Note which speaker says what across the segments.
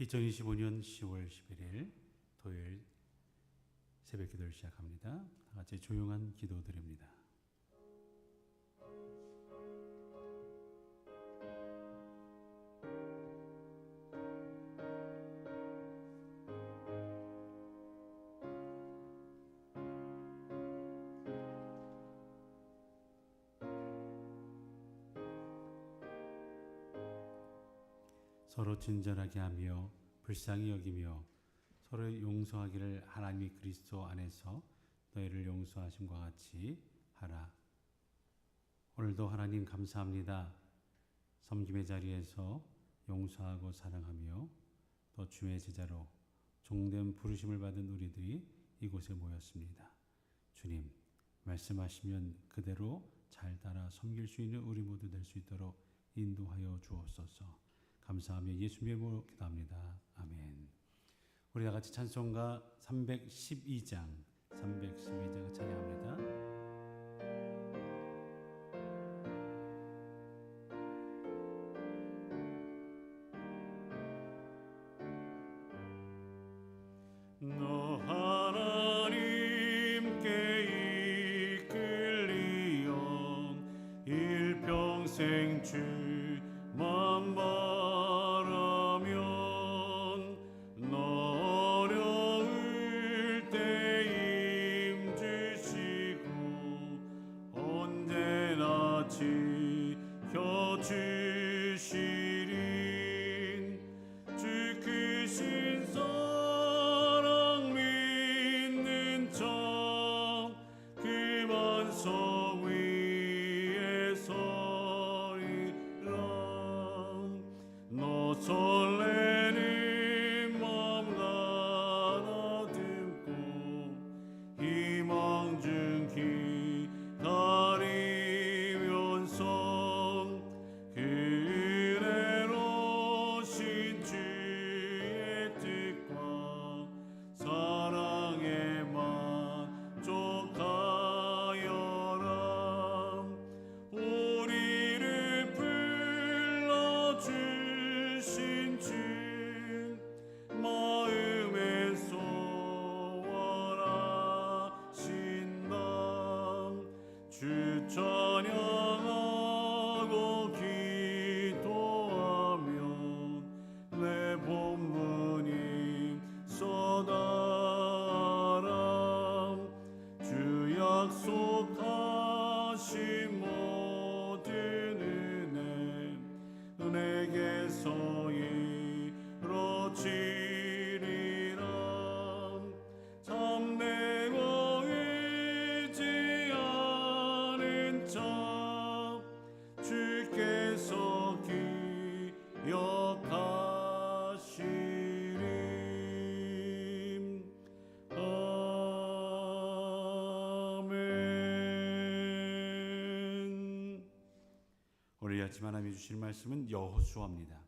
Speaker 1: 2025년 10월 11일 토요일 새벽 기도를 시작합니다. 다 같이 조용한 기도 드립니다. 서로 친절하게 하며 불쌍히 여기며 서로 용서하기를 하나님이 그리스도 안에서 너희를 용서하심과 같이 하라. 오늘도 하나님 감사합니다. 섬김의 자리에서 용서하고 사랑하며 또 주의 제자로 종된 부르심을 받은 우리들이 이곳에 모였습니다. 주님, 말씀하시면 그대로 잘 따라 섬길 수 있는 우리 모두 될 수 있도록 인도하여 주옵소서. 감사하며 예수님의 이름으로 기도합니다. 아멘. 우리 다 같이 찬송가 312장 312장 찬양합니다. 오늘 아침 하나님이 주실 말씀은 여호수아입니다.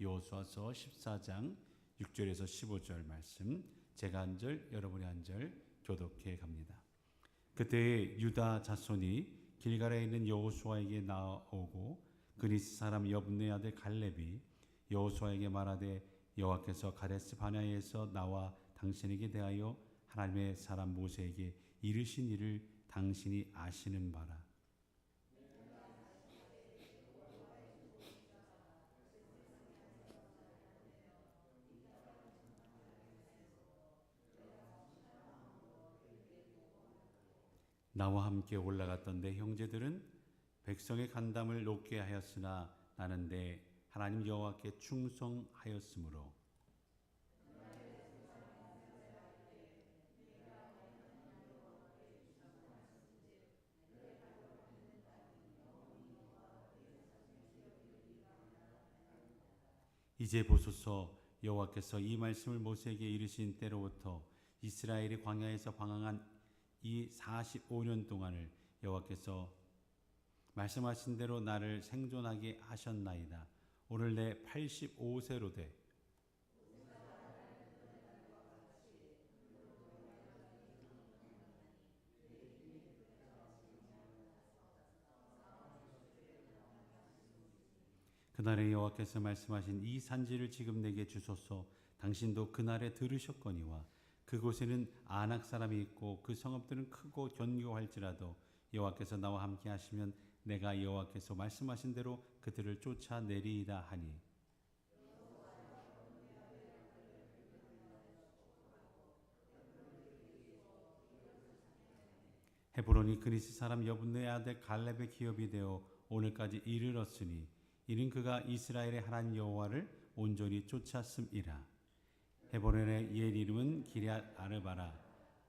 Speaker 1: 여호수아서 14장 6절에서 15절 말씀 제가 한 절 여러분이 한 절 교독해 갑니다. 그때 유다 자손이 길갈에 있는 여호수아에게 나오고 그니스 사람 여분네 아들 갈렙이 여호수아에게 말하되 여호와께서 가데스 바냐에서 나와 당신에게 대하여 하나님의 사람 모세에게 이르신 일을 당신이 아시는 바라. 나와 함께 올라갔던 내 형제들은 백성의 간담을 높게 하였으나 나는 내 하나님 여호와께 충성하였으므로. 이제 보소서 여호와께서 이 말씀을 모세에게 이르신 때로부터 이스라엘이 광야에서 방황한 이 45년 동안을 여호와께서 말씀하신 대로 나를 생존하게 하셨나이다. 오늘 내 85세로 돼
Speaker 2: 그날에 여호와께서 말씀하신 이 산지를 지금 내게 주소서 당신도 그날에 들으셨거니와 그곳에는 아낙 사람이 있고 그 성읍들은 크고 견고할지라도 여호와께서 나와 함께 하시면 내가 여호와께서 말씀하신 대로 그들을 쫓아내리이다 하니. 헤브론이 그리스 사람 여분네 아들 갈렙의 기업이 되어 오늘까지 이르렀으니 이는 그가 이스라엘의 하나님 여호와를 온전히 쫓았음이라 헤브론의 옛 이름은 기럇 아르바라.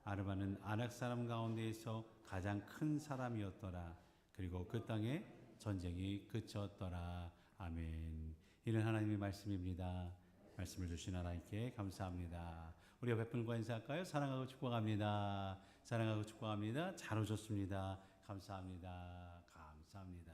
Speaker 2: 아르바는 아낙 사람 가운데에서 가장 큰 사람이었더라. 그리고 그 땅에 전쟁이 그쳤더라. 아멘. 이는 하나님의 말씀입니다. 말씀을 주신 하나님께 감사합니다. 우리 옆에 분과 인사할까요? 사랑하고 축복합니다. 사랑하고 축복합니다. 잘 오셨습니다. 감사합니다. 감사합니다.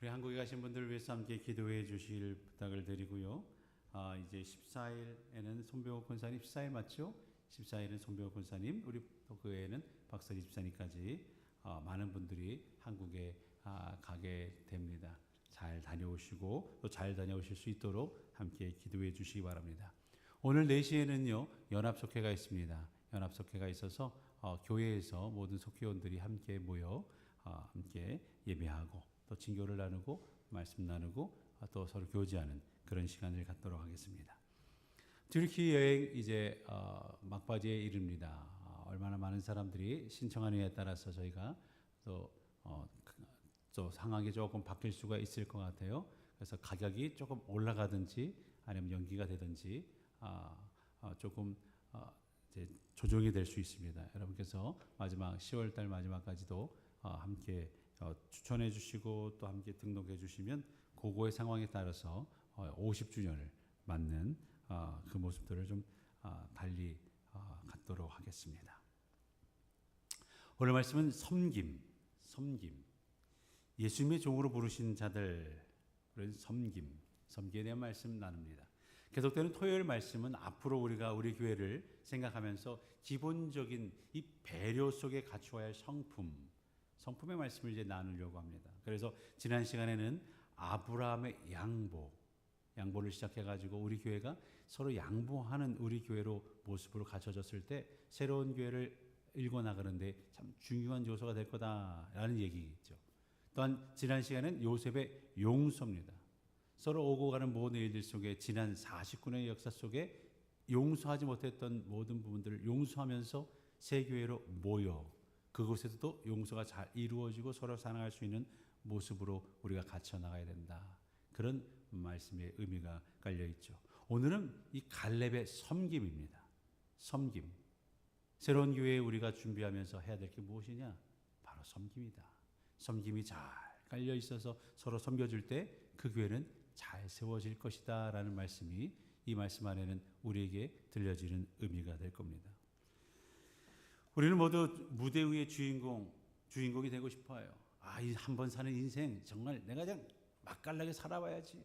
Speaker 2: 우리 한국에 가신 분들을 위해서 함께 기도해 주실 부탁을 드리고요. 아, 이제 14일에는 손병호 권사님 14일 맞죠? 14일은 손병호 권사님, 우리 또그 외에는 박서리 집사님까지 아, 많은 분들이 한국에 아, 가게 됩니다. 잘 다녀오시고 또 잘 다녀오실 수 있도록 함께 기도해 주시기 바랍니다. 오늘 4시에는요 연합 속회가 있습니다. 연합 속회가 있어서 어, 교회에서 모든 속회원들이 함께 모여 어, 함께 예배하고 또 진교를 나누고 말씀 나누고 어, 또 서로 교제하는 그런 시간을 갖도록 하겠습니다. 튀르키 여행 이제 어, 막바지에 이릅니다. 어, 얼마나 많은 사람들이 신청하느냐에 따라서 저희가 또, 어, 그- 또 상황이 조금 바뀔 수가 있을 것 같아요. 그래서 가격이 조금 올라가든지 아니면 연기가 되든지 아, 어, 조금 어, 조정이 될 수 있습니다. 여러분께서 마지막 10월 달 마지막까지도 어, 함께 어, 추천해 주시고 또 함께 등록해 주시면 그거의 상황에 따라서 어, 50주년을 맞는 어, 그 모습들을 좀 어, 달리 어, 갖도록 하겠습니다. 오늘 말씀은 섬김, 섬김. 예수님의 종으로 부르신 자들은 섬김, 섬기에 대한 말씀 나눕니다. 계속되는 토요일 말씀은 앞으로 우리가 우리 교회를 생각하면서 기본적인 이 배려 속에 갖추어야 할 성품, 성품의 말씀을 이제 나누려고 합니다. 그래서 지난 시간에는 아브라함의 양보, 양보를 시작해가지고 우리 교회가 서로 양보하는 우리 교회로 모습으로 갖춰졌을 때 새로운 교회를 일궈 나가는데 참 중요한 요소가 될 거다라는 얘기죠. 또한 지난 시간은 요셉의 용서입니다. 서로 오고 가는 모든 일들 속에 지난 49년의 역사 속에 용서하지 못했던 모든 부분들을 용서하면서 새 교회로 모여 그곳에서도 용서가 잘 이루어지고 서로 사랑할 수 있는 모습으로 우리가 갇혀 나가야 된다. 그런 말씀의 의미가 깔려 있죠. 오늘은 이 갈렙의 섬김입니다. 섬김. 새로운 교회에 우리가 준비하면서 해야 될 게 무엇이냐? 바로 섬김이다. 섬김이 잘 깔려 있어서 서로 섬겨줄 때 그 교회는 잘 세워질 것이다 라는 말씀이 이 말씀 안에는 우리에게 들려지는 의미가 될 겁니다. 우리는 모두 무대 위의 주인공, 주인공이 되고 싶어요. 아, 이 한 번 사는 인생 정말 내가 그냥 맛깔나게 살아봐야지.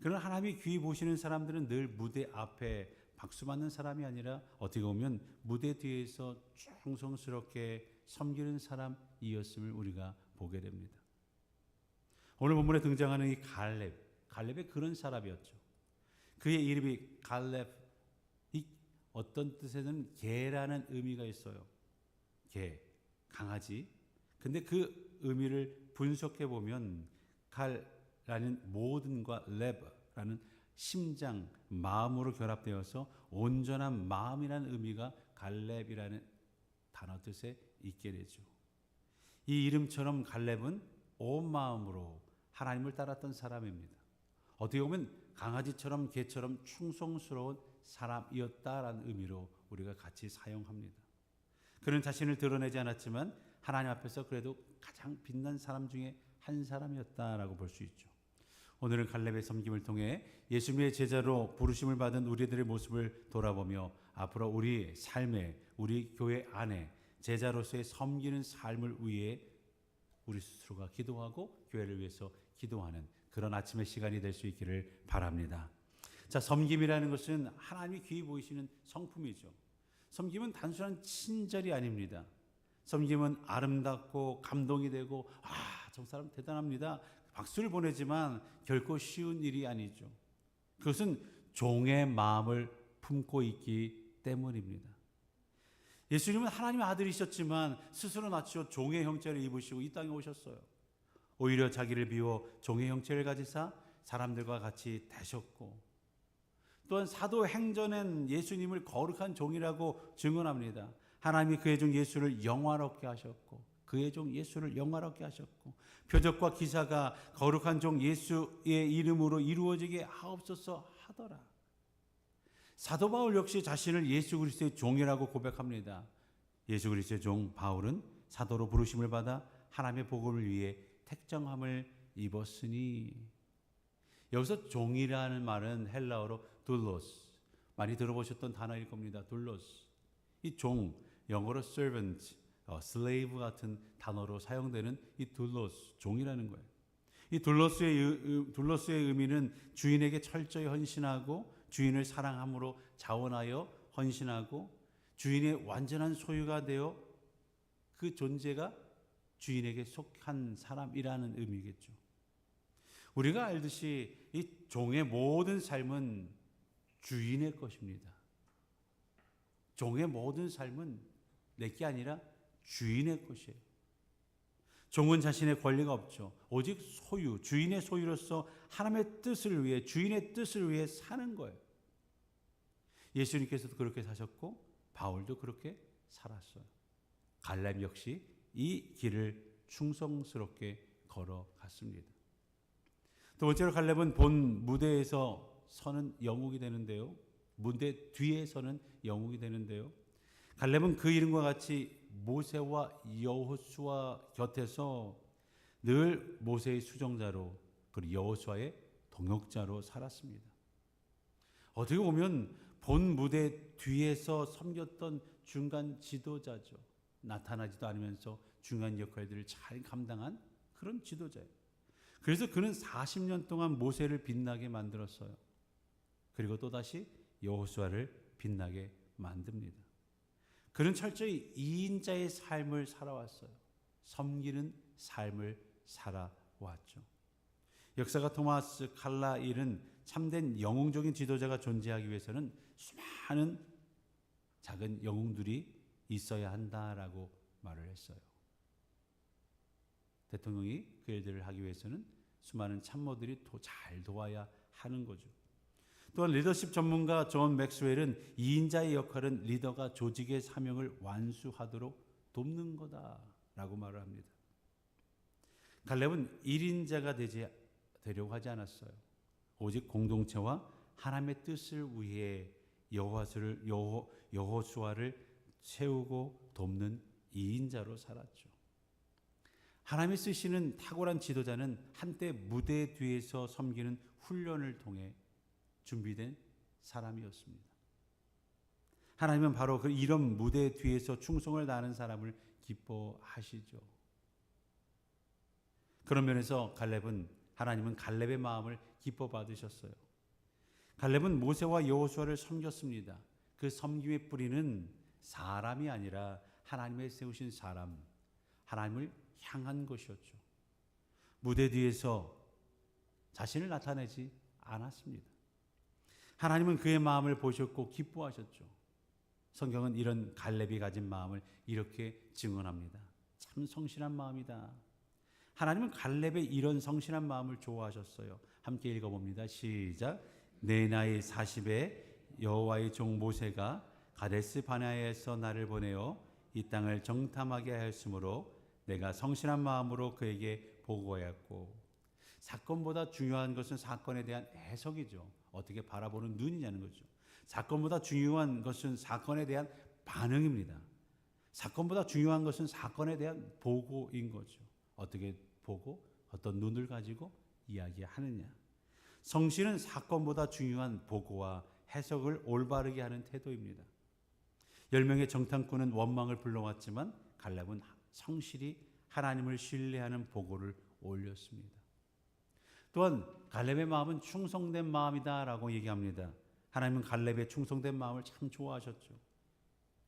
Speaker 2: 그러나 하나님이 귀히 보시는 사람들은 늘 무대 앞에 박수 받는 사람이 아니라 어떻게 보면 무대 뒤에서 충성스럽게 섬기는 사람이었음을 우리가 보게 됩니다. 오늘 본문에 등장하는 이 갈렙, 갈렙이 그런 사람이었죠. 그의 이름이 갈렙, 이 어떤 뜻에는 개라는 의미가 있어요. 개, 강아지. 근데 그 의미를 분석해 보면 갈 라는 모든과 랩라는 심장, 마음으로 결합되어서 온전한 마음이라는 의미가 갈렙이라는 단어 뜻에 있게 되죠. 이 이름처럼 갈렙은 온 마음으로 하나님을 따랐던 사람입니다. 어떻게 보면 강아지처럼 개처럼 충성스러운 사람이었다라는 의미로 우리가 같이 사용합니다. 그는 자신을 드러내지 않았지만 하나님 앞에서 그래도 가장 빛난 사람 중에 한 사람이었다라고 볼 수 있죠. 오늘은 갈렙의 섬김을 통해 예수님의 제자로 부르심을 받은 우리들의 모습을 돌아보며 앞으로 우리 삶에 우리 교회 안에 제자로서의 섬기는 삶을 위해 우리 스스로가 기도하고 교회를 위해서 기도하는 그런 아침의 시간이 될 수 있기를 바랍니다. 자, 섬김이라는 것은 하나님이 귀히 보이시는 성품이죠. 섬김은 단순한 친절이 아닙니다. 섬김은 아름답고 감동이 되고 아, 저 사람 대단합니다. 박수를 보내지만 결코 쉬운 일이 아니죠. 그것은 종의 마음을 품고 있기 때문입니다. 예수님은 하나님의 아들이셨지만 스스로 낮추어 종의 형체를 입으시고 이 땅에 오셨어요. 오히려 자기를 비워 종의 형체를 가지사 사람들과 같이 되셨고 또한 사도 행전엔 예수님을 거룩한 종이라고 증언합니다. 하나님이 그의 종 예수를 영화롭게 하셨고 그의 종 예수를 영화롭게 하셨고 표적과 기사가 거룩한 종 예수의 이름으로 이루어지게 하옵소서 하더라. 사도 바울 역시 자신을 예수 그리스도의 종이라고 고백합니다. 예수 그리스도의 종 바울은 사도로 부르심을 받아 하나님의 복음을 위해 택정함을 입었으니 여기서 종이라는 말은 헬라어로 둘로스 많이 들어보셨던 단어일 겁니다. 둘로스 이 종 영어로 servant, 어, slave 같은 단어로 사용되는 이 둘로스 종이라는 거예요. 이 둘로스의 둘로스의 의미는 주인에게 철저히 헌신하고 주인을 사랑함으로 자원하여 헌신하고 주인의 완전한 소유가 되어 그 존재가 주인에게 속한 사람이라는 의미겠죠. 우리가 알듯이 이 종의 모든 삶은 주인의 것입니다. 종의 모든 삶은 내게 아니라 주인의 것이에요. 종은 자신의 권리가 없죠. 오직 소유, 주인의 소유로서 하나님의 뜻을 위해, 주인의 뜻을 위해 사는 거예요. 예수님께서도 그렇게 사셨고, 바울도 그렇게 살았어요. 갈렙 역시 이 길을 충성스럽게 걸어갔습니다. 두 번째로 갈렙은 본 무대에서 서는 영웅이 되는데요. 무대 뒤에 서는 영웅이 되는데요. 갈렙은 그 이름과 같이 모세와 여호수아 곁에서 늘 모세의 수정자로 그리고 여호수아의 동역자로 살았습니다. 어떻게 보면 본 무대 뒤에서 섬겼던 중간 지도자죠. 나타나지도 않으면서 중요한 역할들을 잘 감당한 그런 지도자예요. 그래서 그는 40년 동안 모세를 빛나게 만들었어요. 그리고 또다시 여호수아를 빛나게 만듭니다. 그는 철저히 이인자의 삶을 살아왔어요. 섬기는 삶을 살아왔죠. 역사가 토마스 칼라일은 참된 영웅적인 지도자가 존재하기 위해서는 수많은 작은 영웅들이 있어야 한다라고 말을 했어요. 대통령이 그 일들을 하기 위해서는 수많은 참모들이 잘 도와야 하는 거죠. 또한 리더십 전문가 존 맥스웰은 2인자의 역할은 리더가 조직의 사명을 완수하도록 돕는 거다라고 말을 합니다. 갈렙은 1인자가 되지 되려고 하지 않았어요. 오직 공동체와 하나님의 뜻을 위해 여호와를 여호수아를 세우고 돕는 2인자로 살았죠. 하나님이 쓰시는 탁월한 지도자는 한때 무대 뒤에서 섬기는 훈련을 통해 준비된 사람이었습니다. 하나님은 바로 그 이런 무대 뒤에서 충성을 다하는 사람을 기뻐하시죠. 그런 면에서 갈렙은 하나님은 갈렙의 마음을 기뻐 받으셨어요. 갈렙은 모세와 여호수아를 섬겼습니다. 그 섬김의 뿌리는 사람이 아니라 하나님의 세우신 사람, 하나님을 향한 것이었죠. 무대 뒤에서 자신을 나타내지 않았습니다. 하나님은 그의 마음을 보셨고 기뻐하셨죠. 성경은 이런 갈렙이 가진 마음을 이렇게 증언합니다. 참 성실한 마음이다. 하나님은 갈렙의 이런 성실한 마음을 좋아하셨어요. 함께 읽어봅니다. 시작. 내 나이 40에 여호와의 종 모세가 가데스 바나에서 나를 보내어 이 땅을 정탐하게 하였으므로 내가 성실한 마음으로 그에게 보고하였고 사건보다 중요한 것은 사건에 대한 해석이죠. 어떻게 바라보는 눈이냐는 거죠. 사건보다 중요한 것은 사건에 대한 반응입니다. 사건보다 중요한 것은 사건에 대한 보고인 거죠. 어떻게 보고 어떤 눈을 가지고 이야기하느냐. 성실은 사건보다 중요한 보고와 해석을 올바르게 하는 태도입니다. 열 명의 정탐꾼은 원망을 불러왔지만 갈렙은 성실히 하나님을 신뢰하는 보고를 올렸습니다. 또한 갈렙의 마음은 충성된 마음이다라고 얘기합니다. 하나님은 갈렙의 충성된 마음을 참 좋아하셨죠.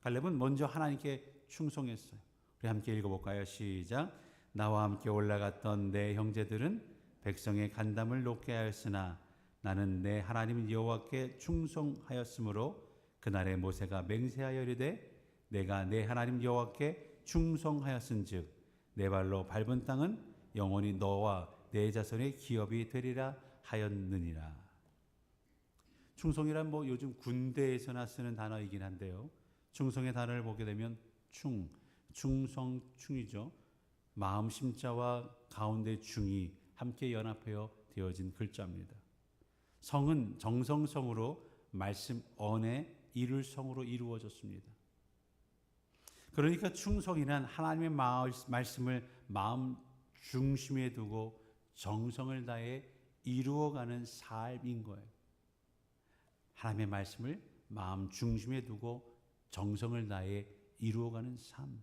Speaker 2: 갈렙은 먼저 하나님께 충성했어요. 우리 함께 읽어볼까요? 시작. 나와 함께 올라갔던 내 형제들은 백성의 간담을 높게 하였으나 나는 내 하나님 여호와께 충성하였으므로 그날에 모세가 맹세하여 이르되 내가 내 하나님 여호와께 충성하였은즉 내 발로 밟은 땅은 영원히 너와 내 자손의 기업이 되리라 하였느니라. 충성이란 뭐 요즘 군대에서나 쓰는 단어이긴 한데요. 충성의 단어를 보게 되면 충, 충성, 충이죠. 마음 심자와 가운데 중이 함께 연합하여 되어진 글자입니다. 성은 정성성으로 말씀 언에 이룰 성으로 이루어졌습니다. 그러니까 충성이란 하나님의 말씀을 마음 중심에 두고 정성을 다해 이루어가는 삶인 거예요. 하나님의 말씀을 마음 중심에 두고 정성을 다해 이루어가는 삶.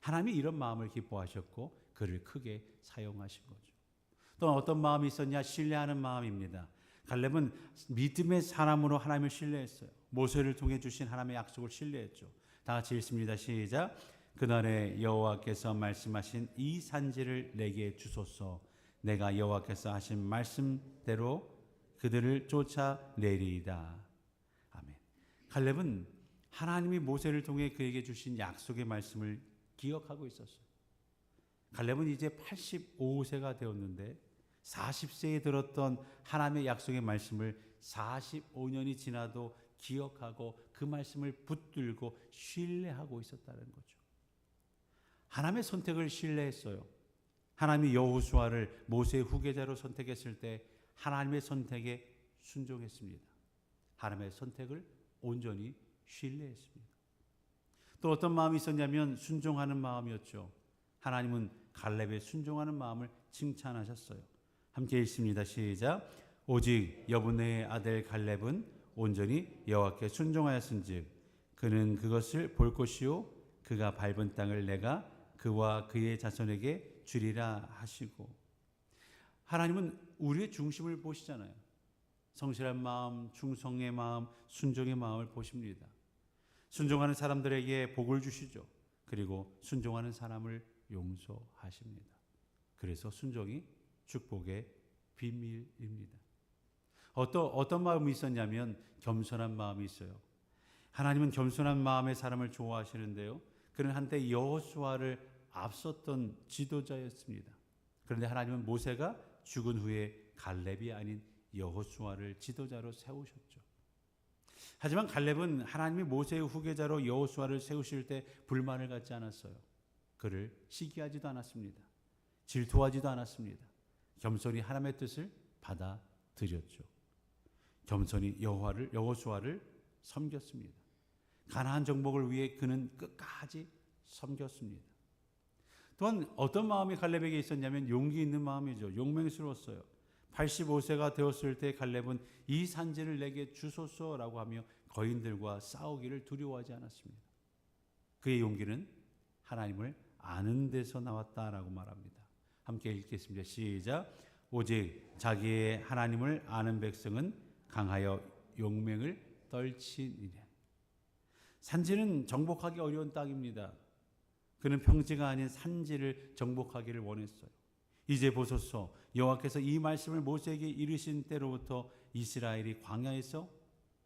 Speaker 2: 하나님이 이런 마음을 기뻐하셨고 그를 크게 사용하신 거죠. 또 어떤 마음이 있었냐? 신뢰하는 마음입니다. 갈렙은 믿음의 사람으로 하나님을 신뢰했어요. 모세를 통해 주신 하나님의 약속을 신뢰했죠. 다 같이 읽습니다. 시작. 그날에 여호와께서 말씀하신 이 산지를 내게 주소서. 내가 여호와께서 하신 말씀대로 그들을 쫓아내리이다. 아멘. 갈렙은 하나님이 모세를 통해 그에게 주신 약속의 말씀을 기억하고 있었어요. 갈렙은 이제 85세가 되었는데 40세에 들었던 하나님의 약속의 말씀을 45년이 지나도 기억하고 그 말씀을 붙들고 신뢰하고 있었다는 거죠. 하나님의 선택을 신뢰했어요. 하나님이 여호수아를 모세의 후계자로 선택했을 때 하나님의 선택에 순종했습니다. 하나님의 선택을 온전히 신뢰했습니다. 또 어떤 마음이 있었냐면 순종하는 마음이었죠. 하나님은 갈렙의 순종하는 마음을 칭찬하셨어요. 함께 읽습니다. 시작. 오직 여분의 아들 갈렙은 온전히 여호와께 순종하였은즉 그는 그것을 볼 것이요 그가 밟은 땅을 내가 그와 그의 자손에게 주리라 하시고 하나님은 우리의 중심을 보시잖아요. 성실한 마음, 충성의 마음, 순종의 마음을 보십니다. 순종하는 사람들에게 복을 주시죠. 그리고 순종하는 사람을 용서하십니다. 그래서 순종이 축복의 비밀입니다. 어떤 어떤 마음이 있었냐면 겸손한 마음이 있어요. 하나님은 겸손한 마음의 사람을 좋아하시는데요. 그는 한때 여호수아를 앞섰던 지도자였습니다. 그런데 하나님은 모세가 죽은 후에 갈렙이 아닌 여호수아를 지도자로 세우셨죠. 하지만 갈렙은 하나님이 모세의 후계자로 여호수아를 세우실 때 불만을 갖지 않았어요. 그를 시기하지도 않았습니다. 질투하지도 않았습니다. 겸손히 하나님의 뜻을 받아들였죠. 겸손히 여호와를 여호수아를 섬겼습니다. 가나안 정복을 위해 그는 끝까지 섬겼습니다. 또한 어떤 마음이 갈렙에게 있었냐면 용기 있는 마음이죠. 용맹스러웠어요. 85세가 되었을 때 갈렙은 이 산지를 내게 주소서라고 하며 거인들과 싸우기를 두려워하지 않았습니다. 그의 용기는 하나님을 아는 데서 나왔다라고 말합니다. 함께 읽겠습니다. 시작. 오직 자기의 하나님을 아는 백성은 강하여 용맹을 떨치니라. 산지는 정복하기 어려운 땅입니다. 그는 평지가 아닌 산지를 정복하기를 원했어요. 이제 보소서 여호와께서 이 말씀을 모세에게 이르신 때로부터 이스라엘이 광야에서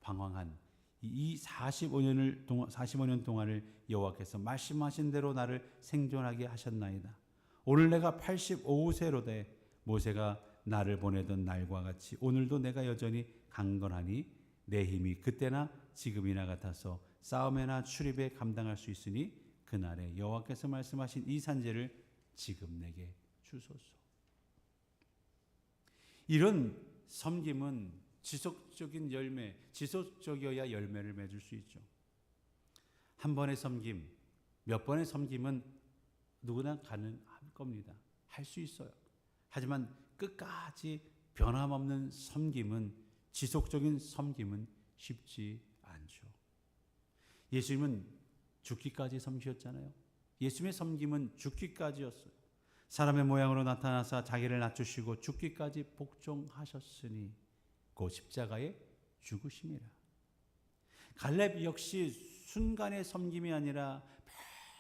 Speaker 2: 방황한 이 45년을 동안 45년 동안을 여호와께서 말씀하신 대로 나를 생존하게 하셨나이다. 오늘 내가 85세로 돼 모세가 나를 보내던 날과 같이 오늘도 내가 여전히 강건하니 내 힘이 그때나 지금이나 같아서 싸움에나 출입에 감당할 수 있으니 그날에 여호와께서 말씀하신 이 산재를 지금 내게 주소서. 이런 섬김은 지속적인 열매, 지속적이어야 열매를 맺을 수 있죠. 한 번의 섬김, 몇 번의 섬김은 누구나 가능할 겁니다. 할 수 있어요. 하지만 끝까지 변함없는 섬김은 지속적인 섬김은 쉽지 않죠. 예수님은 죽기까지 섬기셨잖아요. 예수님의 섬김은 죽기까지였어요. 사람의 모양으로 나타나사 자기를 낮추시고 죽기까지 복종하셨으니 그 십자가의 죽으심이라. 갈렙 역시 순간의 섬김이 아니라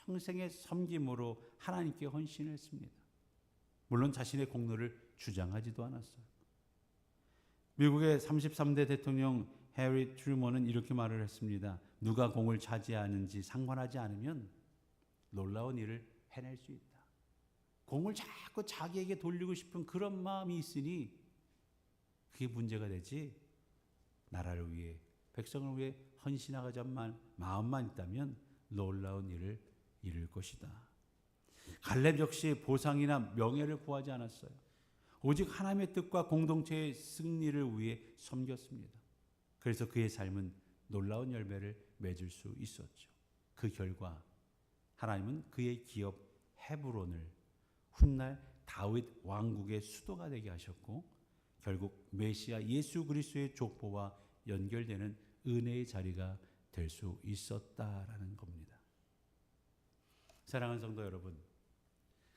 Speaker 2: 평생의 섬김으로 하나님께 헌신했습니다. 물론 자신의 공로를 주장하지도 않았어요. 미국의 33대 대통령 해리 트루먼은 이렇게 말을 했습니다. 누가 공을 차지하는지 상관하지 않으면 놀라운 일을 해낼 수 있다. 공을 자꾸 자기에게 돌리고 싶은 그런 마음이 있으니 그게 문제가 되지. 나라를 위해 백성을 위해 헌신하자만 마음만 있다면 놀라운 일을 이룰 것이다. 갈렙 역시 보상이나 명예를 구하지 않았어요. 오직 하나님의 뜻과 공동체의 승리를 위해 섬겼습니다. 그래서 그의 삶은 놀라운 열매를 맺을 수 있었죠. 그 결과 하나님은 그의 기업 헤브론을 훗날 다윗 왕국의 수도가 되게 하셨고 결국 메시아 예수 그리스도의 족보와 연결되는 은혜의 자리가 될 수 있었다라는 겁니다. 사랑하는 성도 여러분,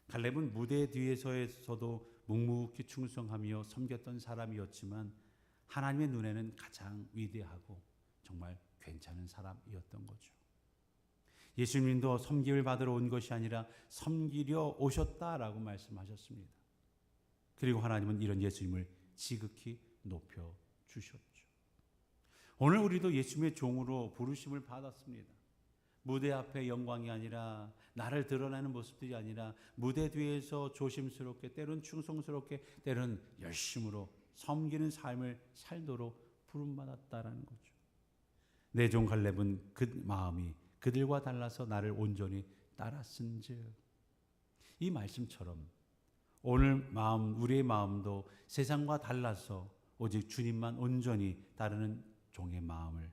Speaker 2: 갈렙은 무대 뒤에서에서도 묵묵히 충성하며 섬겼던 사람이었지만 하나님의 눈에는 가장 위대하고 정말 괜찮은 사람이었던 거죠. 예수님도 섬김을 받으러 온 것이 아니라 섬기려 오셨다라고 말씀하셨습니다. 그리고 하나님은 이런 예수님을 지극히 높여 주셨죠. 오늘 우리도 예수님의 종으로 부르심을 받았습니다. 무대 앞에 영광이 아니라 나를 드러내는 모습들이 아니라 무대 뒤에서 조심스럽게 때론 충성스럽게 때론 열심으로 섬기는 삶을 살도록 부름받았다라는 거죠. 내 종 갈렙은 그 마음이 그들과 달라서 나를 온전히 따랐은즉 이 말씀처럼 오늘 마음 우리의 마음도 세상과 달라서 오직 주님만 온전히 따르는 종의 마음을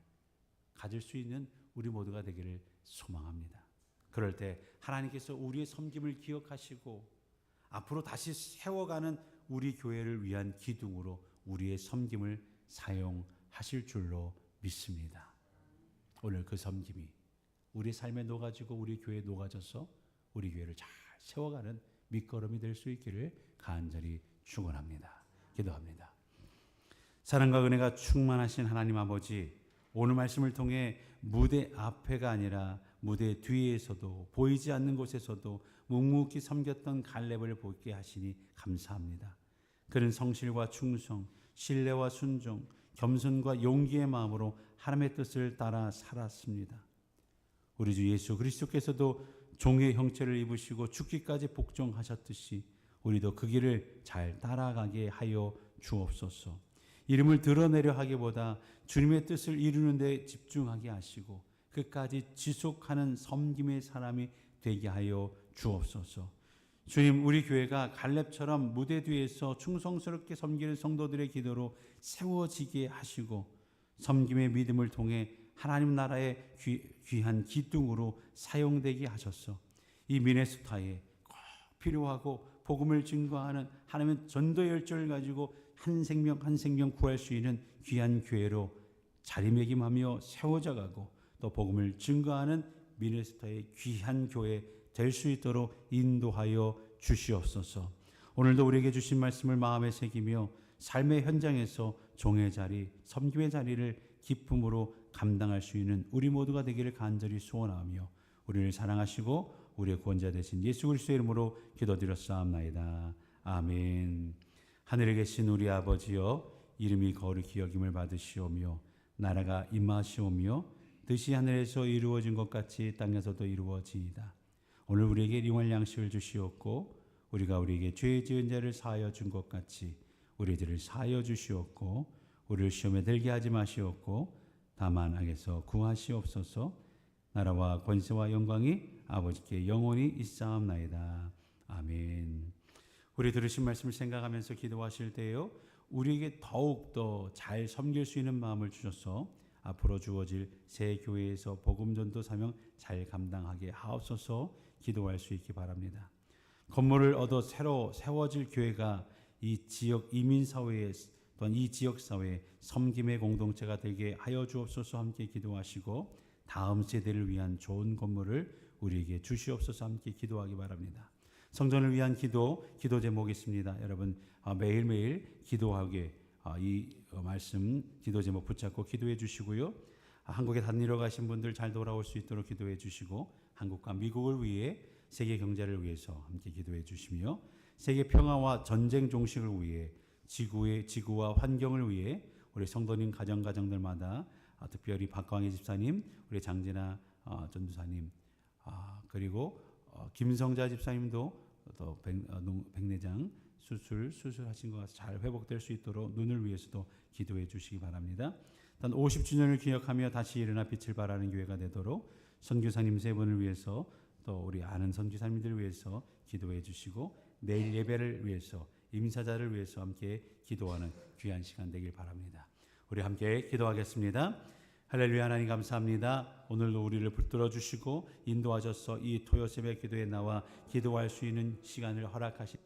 Speaker 2: 가질 수 있는 우리 모두가 되기를 소망합니다. 그럴 때 하나님께서 우리의 섬김을 기억하시고 앞으로 다시 세워가는 우리 교회를 위한 기둥으로 우리의 섬김을 사용하실 줄로 믿습니다. 오늘 그 섬김이 우리 삶에 녹아지고 우리 교회에 녹아져서 우리 교회를 잘 세워가는 밑거름이 될 수 있기를 간절히 축원합니다. 기도합니다. 사랑과 은혜가 충만하신 하나님 아버지 오늘 말씀을 통해 무대 앞에가 아니라 무대 뒤에서도 보이지 않는 곳에서도 묵묵히 섬겼던 갈렙을 보게 하시니 감사합니다. 그는 성실과 충성, 신뢰와 순종, 겸손과 용기의 마음으로 하나님의 뜻을 따라 살았습니다. 우리 주 예수 그리스도께서도 종의 형체를 입으시고 죽기까지 복종하셨듯이 우리도 그 길을 잘 따라가게 하여 주옵소서. 이름을 드러내려 하기보다 주님의 뜻을 이루는 데 집중하게 하시고 끝까지 지속하는 섬김의 사람이 되게 하여 주옵소서. 주님, 우리 교회가 갈렙처럼 무대 뒤에서 충성스럽게 섬기는 성도들의 기도로 세워지게 하시고 섬김의 믿음을 통해 하나님 나라의 귀, 한 기둥으로 사용되게 하셨어. 이 미네스타에 꼭 필요하고 복음을 증거하는 하나님의 전도 열정을 가지고 한 생명 한 생명 구할 수 있는 귀한 교회로 자리매김하며 세워져 가고 또 복음을 증거하는 미네스타의 귀한 교회 될 수 있도록 인도하여 주시옵소서. 오늘도 우리에게 주신 말씀을 마음에 새기며 삶의 현장에서 종의 자리, 섬김의 자리를 기쁨으로 감당할 수 있는 우리 모두가 되기를 간절히 소원하며 우리를 사랑하시고 우리의 구원자 되신 예수 그리스도의 이름으로 기도드렸사옵나이다. 아멘. 하늘에 계신 우리 아버지여 이름이 거룩히 여김을 받으시오며 나라가 임하시오며 뜻이 하늘에서 이루어진 것 같이 땅에서도 이루어지이다. 오늘 우리에게 일용할 양식을 주시옵고 우리가 우리에게 죄 지은 자를 사하여 준 것 같이 우리 들을 사하여 주시옵고 우리를 시험에 들게 하지 마시옵고 다만 악에서 구하시옵소서 나라와 권세와 영광이 아버지께 영원히 있사옵나이다. 아멘. 우리 들으신 말씀을 생각하면서 기도하실 때요. 우리에게 더욱 더 잘 섬길 수 있는 마음을 주셔서 앞으로 주어질 새 교회에서 복음 전도 사명 잘 감당하게 하옵소서 기도할 수 있기 바랍니다. 건물을 얻어 새로 세워질 교회가 이 지역 이민 사회에 또한 이 지역 사회 섬김의 공동체가 되게 하여 주옵소서 함께 기도하시고 다음 세대를 위한 좋은 건물을 우리에게 주시옵소서 함께 기도하기 바랍니다. 성전을 위한 기도, 기도 제목이 있습니다. 여러분 아, 매일매일 기도하게 아, 이 어, 말씀 기도 제목 붙잡고 기도해 주시고요. 아, 한국에 다니러 가신 분들 잘 돌아올 수 있도록 기도해 주시고 한국과 미국을 위해 세계 경제를 위해서 함께 기도해 주시며 세계 평화와 전쟁 종식을 위해 지구의 지구와 환경을 위해 우리 성도님 가정 가정들마다 아, 특별히 박광희 집사님, 우리 장진아 어, 전도사님, 아, 그리고 어, 김성자 집사님도 또 백, 어, 농- 백내장 수술 수술하신 것 잘 회복될 수 있도록 눈을 위해서도 기도해 주시기 바랍니다. 단 50주년을 기억하며 다시 일어나 빛을 발하는 교회가 되도록 선교사님 세 분을 위해서 또 우리 아는 선교사님들을 위해서 기도해 주시고 내일 예배를 위해서 임사자를 위해서 함께 기도하는 귀한 시간 되길 바랍니다. 우리 함께 기도하겠습니다. 할렐루야 하나님 감사합니다. 오늘도 우리를 붙들어 주시고 인도하셔서 이 토요 새벽 기도에 나와 기도할 수 있는 시간을 허락하시